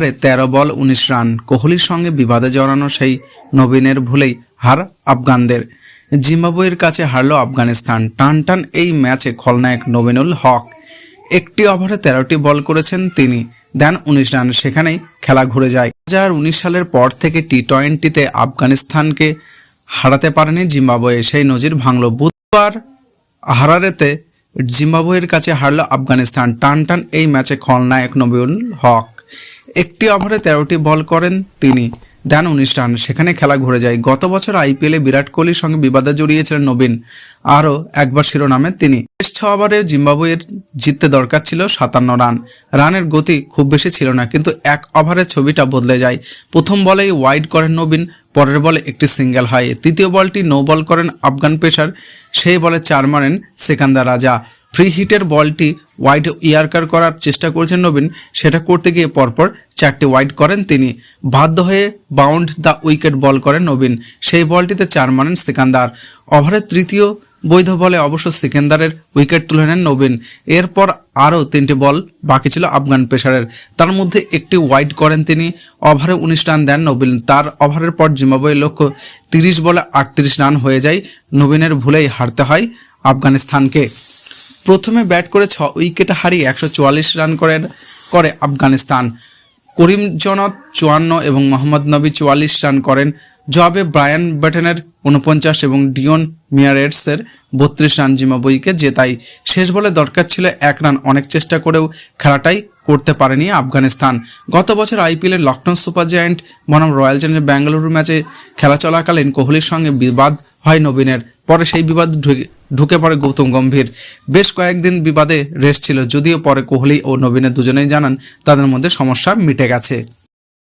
ওভারে তেরো বল, উনিশ রান। কোহলির সঙ্গে বিবাদে জড়ানো সেই নবীনের ভুলেই হার আফগানদের। জিম্বাবুয়ের কাছে হারল আফগানিস্তান। টান টান এই ম্যাচে খলনায়ক নবীনুল হক। একটি ওভারে তেরোটি বল করেছেন তিনি। দেন উনিশ রান, সেখানেই খেলা ঘুরে যায়। দু হাজার উনিশ সালের পর থেকে টি টোয়েন্টিতে আফগানিস্তানকে হারাতে পারেনি জিম্বাবুয়ে। সেই নজির ভাঙল বুধবার হারারেতে জিম্বাবুয়ের কাছে হারল আফগানিস্তান। টান টান এই ম্যাচে খলনায়ক নবীউল হক। একটি ওভারে তেরোটি বল করেন তিনি। দেন উনিশ রান। সেখানে খেলা ঘুরে যায়। গত বছর আইপিএলে বিরাট কোহলির সঙ্গে বিবাদে জড়িয়েছিলেন নবীন। আরও একবার শিরোনামে তিনি। শেষ ছ ওভারে জিম্বাবুয়ের জিততে দরকার ছিল সাতান্ন রান। রানের গতি খুব বেশি ছিল না, কিন্তু এক ওভারে ছবিটা বদলে যায়। প্রথম বলেই ওয়াইড করেন নবীন, পরের বলে একটি সিঙ্গেল হয় তৃতীয় বলটি নো বল করেন আফগান পেসার, সেই বলে চার মারেন সেকান্দার রাজা। ফ্রি হিটের বলটি ওয়াইড ইয়ার্কার করার চেষ্টা করেছেন নবীন। সেটা করতে গিয়ে পরপর চারটি ওয়াইড করেন তিনি। বাধ্য হয়ে বাউন্ড দ্য উইকেট বল করেন নবীন। সেই বলটিতে চার মানেন সিকান্দার। ওভারের তৃতীয় বৈধ বলে অবশ্য সিকান্দারের উইকেট তুলে নেন নবীন। এরপর আরও তিনটি বল বাকি ছিল আফগান পেসারের। তার মধ্যে একটি ওয়াইড করেন তিনি। ওভারে উনিশ রান দেন নবীন। তার ওভারের পর জিম্বাবুয়ের লক্ষ্য তিরিশ বলে আটত্রিশ রান হয়ে যায়। নবীনের ভুলেই হারতে হয় আফগানিস্তানকে। প্রথমে ব্যাট করে ছ উইকেটে হারিয়ে একশো চুয়াল্লিশ রান করে করে আফগানিস্তান। করিম জনত চুয়ান্ন এবং মোহাম্মদ নবী চুয়াল্লিশ রান করেন। জবাবে ব্রায়ান ব্যাটেনের উনপঞ্চাশ এবং ডিওন মিয়ারেটসের বত্রিশ রান জিম্বাবুয়েকে জেতাই শেষ বলে দরকার ছিল এক রান, অনেক চেষ্টা করেও খেলাটাই করতে পারেনি আফগানিস্তান। গত বছর আইপিএলের লখনৌ সুপার জায়ান্ট বনাম রয়্যাল চ্যালেঞ্জার বেঙ্গালুরু ম্যাচে খেলা চলাকালীন কোহলির সঙ্গে বিবাদ হয় নবীনের। পরে সেই বিবাদ ঢুকে পড়ে গৌতম গম্ভীর। বেশ কয়েকদিন বিবাদে রেস্ট ছিল, যদিও পরে কোহলি ও নবীনের দুজনেই জানান, তাদের মধ্যে সমস্যা মিটে গেছে।